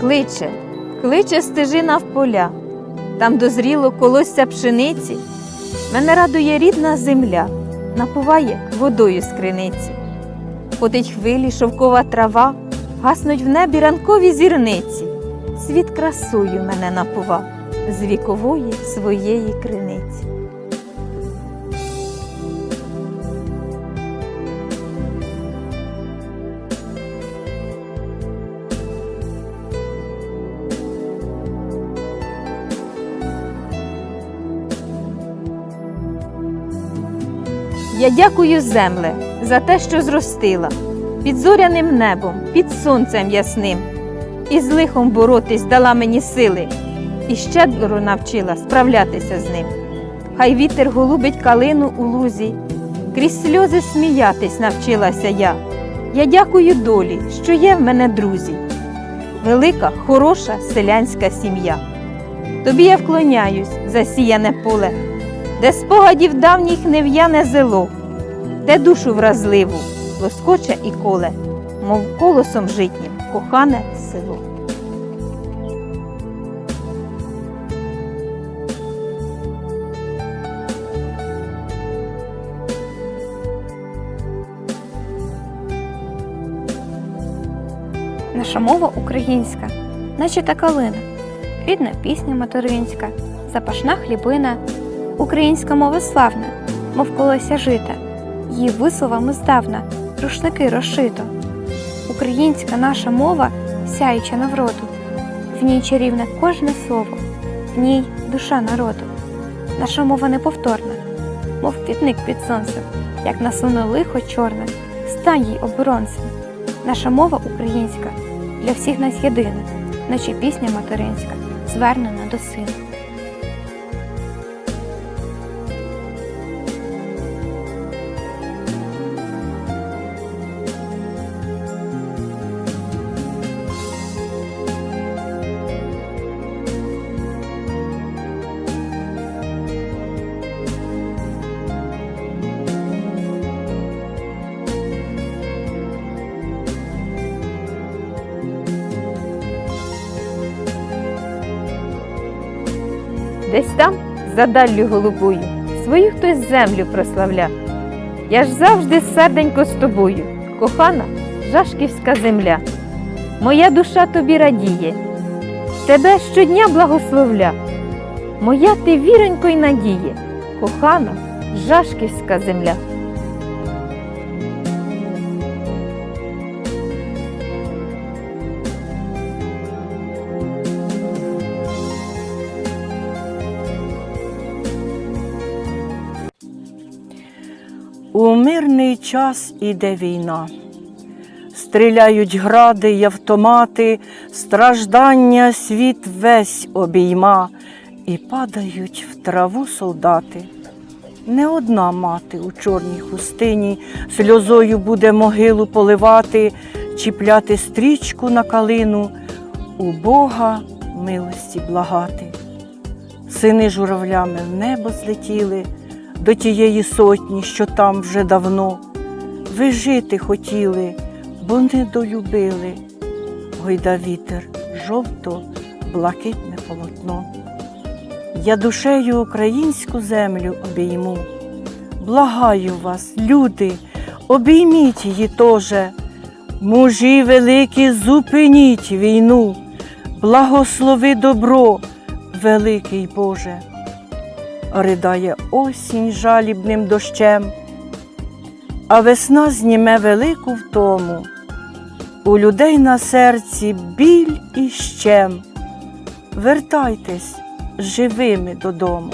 Кличе, кличе стежина в поля, там дозріло колосся пшениці. Мене радує рідна земля, напуває водою з криниці. Ходить хвилі шовкова трава, гаснуть в небі ранкові зірниці. Світ красою мене напував з вікової своєї криниці. Я дякую земле за те, що зростила під зоряним небом, під сонцем ясним. І з лихом боротись дала мені сили, і щедро навчила справлятися з ним. Хай вітер голубить калину у лузі, крізь сльози сміятись навчилася я. Я дякую долі, що є в мене друзі. Велика, хороша селянська сім'я. Тобі я вклоняюсь, засіяне поле, де спогадів давніх не в'яне зело, де душу вразливу лоскоче і коле, мов колосом житнім кохане село. Наша мова українська, наче та калина, рідна пісня материнська, запашна хлібина, українська мова славна, мов колося жита, її висловами здавна, рушники розшито. Українська наша мова сяюча навроду, в ній чарівне кожне слово, в ній душа народу. Наша мова неповторна, мов квітник під сонцем, як насуне лихо чорне, стань їй оборонцем. Наша мова українська для всіх нас єдина, наче пісня материнська, звернена до сина. Десь там, за даллю голубою, свою хтось землю прославля. Я ж завжди серденько з тобою, кохана жашківська земля. Моя душа тобі радіє, тебе щодня благословля. Моя ти віронько й надіє, кохана жашківська земля. У мирний час іде війна. Стріляють гради й автомати, страждання світ весь обійма, і падають в траву солдати. Не одна мати у чорній хустині сльозою буде могилу поливати, чіпляти стрічку на калину, у Бога милості благати. Сини журавлями в небо злетіли до тієї сотні, що там вже давно. Ви жити хотіли, бо не долюбили. Гойда вітер, жовто, блакитне полотно. Я душею українську землю обійму. Благаю вас, люди, обійміть її тоже. Мужі великі, зупиніть війну, благослови добро, великий Боже ридає осінь жалібним дощем, а весна зніме велику втому, у людей на серці біль і щем. Вертайтесь живими додому.